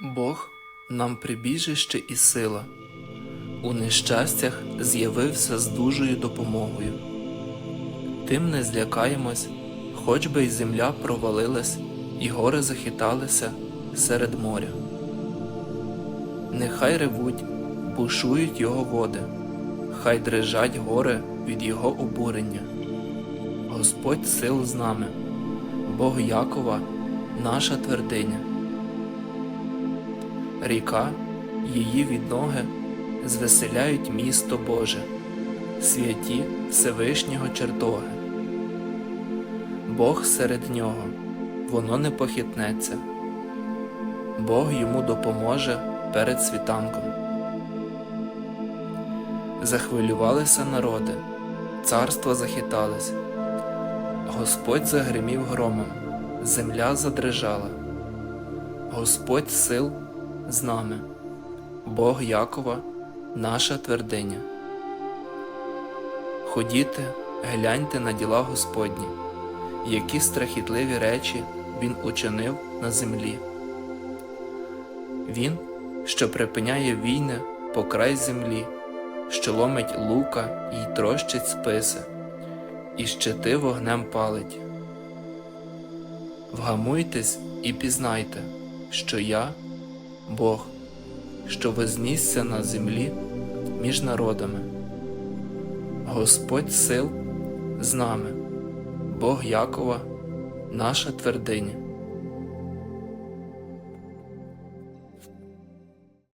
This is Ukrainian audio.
Бог нам прибіжище і сила. У нещастях з'явився з дужою допомогою. Тим не злякаємось, хоч би й земля провалилась, і гори захиталися серед моря. Нехай ревуть, бушують його води, хай дрижать гори від його обурення. Господь сил з нами, Бог Якова, наша твердиня. Ріка, її відноги звеселяють місто Боже, святі Всевишнього чертоги. Бог серед нього, воно не похитнеться. Бог йому допоможе перед світанком. Захвилювалися народи, царства захитались. Господь загримів громом, земля задрижала. Господь сил з нами, Бог Якова, наша твердиня. Ходіте, гляньте на діла Господні, які страхітливі речі Він учинив на землі. Він, що припиняє війни по край землі, що ломить лука і трощить списи, і щити вогнем палить. Вгамуйтесь і пізнайте, що я Бог, що вознісся на землі між народами. Господь сил з нами, Бог Якова, наша твердиня.